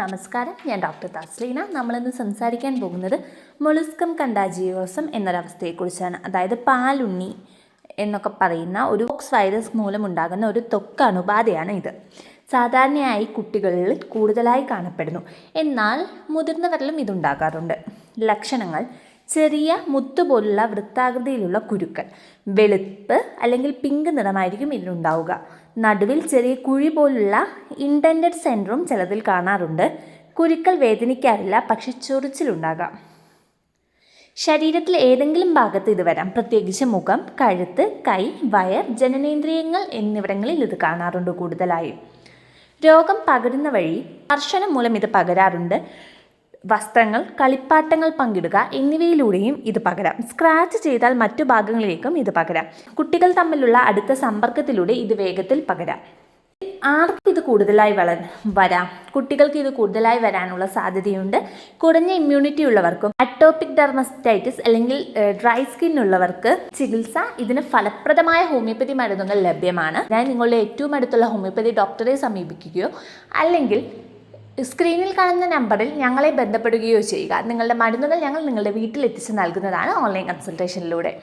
നമസ്കാരം. ഞാൻ ഡോക്ടർ തസ്ലീന നമ്മളിന്ന് സംസാരിക്കാൻ പോകുന്നത് മൊളിസ്കം കണ്ടാജിയോസം എന്നൊരവസ്ഥയെക്കുറിച്ചാണ്. അതായത് പാലുണ്ണി എന്നൊക്കെ പറയുന്ന ഒരു ഓക്സ് വൈറസ് മൂലമുണ്ടാകുന്ന ഒരു ത്വക്ക് അണുബാധയാണ് ഇത്. സാധാരണയായി കുട്ടികളിൽ കൂടുതലായി കാണപ്പെടുന്നു. എന്നാൽ മുതിർന്നവരിലും ഇതുണ്ടാകാറുണ്ട്. ലക്ഷണങ്ങൾ. ചെറിയ മുത്തുപോലുള്ള വൃത്താകൃതിയിലുള്ള കുരുക്കൾ. വെളുപ്പ് അല്ലെങ്കിൽ പിങ്ക് നിറമായിരിക്കും ഇതിനുണ്ടാവുക നടുവിൽ ചെറിയ കുഴി പോലുള്ള ഇൻഡന്റഡ് സെന്ററും ചിലതിൽ കാണാറുണ്ട്. കുരുക്കൾ വേദനിക്കാറില്ല പക്ഷെ ചൊറിച്ചിലുണ്ടാകാം. ശരീരത്തിൽ ഏതെങ്കിലും ഭാഗത്ത് ഇത് വരാം. പ്രത്യേകിച്ച് മുഖം കഴുത്ത് കൈ വയർ ജനനേന്ദ്രിയങ്ങൾ എന്നിവിടങ്ങളിൽ ഇത് കാണാറുണ്ട് കൂടുതലായും. രോഗം പകരുന്ന വഴി സ്പർശനം മൂലം ഇത് പകരാറുണ്ട്. വസ്ത്രങ്ങൾ കളിപ്പാട്ടങ്ങൾ പങ്കിടുക എന്നിവയിലൂടെയും ഇത് പകരാം. സ്ക്രാച്ച് ചെയ്താൽ മറ്റു ഭാഗങ്ങളിലേക്കും ഇത് പകരാം. കുട്ടികൾ തമ്മിലുള്ള അടുത്ത സമ്പർക്കത്തിലൂടെ ഇത് വേഗത്തിൽ പകരാം. ആർക്കും ഇത് കൂടുതലായി വള വരാം. കുട്ടികൾക്ക് ഇത് കൂടുതലായി വരാനുള്ള സാധ്യതയുണ്ട്. കുറഞ്ഞ ഇമ്മ്യൂണിറ്റി ഉള്ളവർക്കും അറ്റോപിക് ഡെർമസ്റ്റൈറ്റിസ് അല്ലെങ്കിൽ ഡ്രൈ സ്കിൻ ഉള്ളവർക്ക് ചികിത്സ ഇതിന് ഫലപ്രദമായ ഹോമിയോപ്പതി മരുന്നുകൾ ലഭ്യമാണ്. ഞാൻ നിങ്ങളുടെ ഏറ്റവും അടുത്തുള്ള ഹോമിയോപ്പതി ഡോക്ടറെ സമീപിക്കുകയോ അല്ലെങ്കിൽ സ്ക്രീനിൽ കാണുന്ന നമ്പറിൽ ഞങ്ങളെ ബന്ധപ്പെടുകയോ ചെയ്യുക. നിങ്ങളുടെ മരുന്നുകൾ ഞങ്ങൾ നിങ്ങളുടെ വീട്ടിൽ എത്തിച്ച് നൽകുന്നതാണ് ഓൺലൈൻ കൺസൾട്ടേഷനിലൂടെ.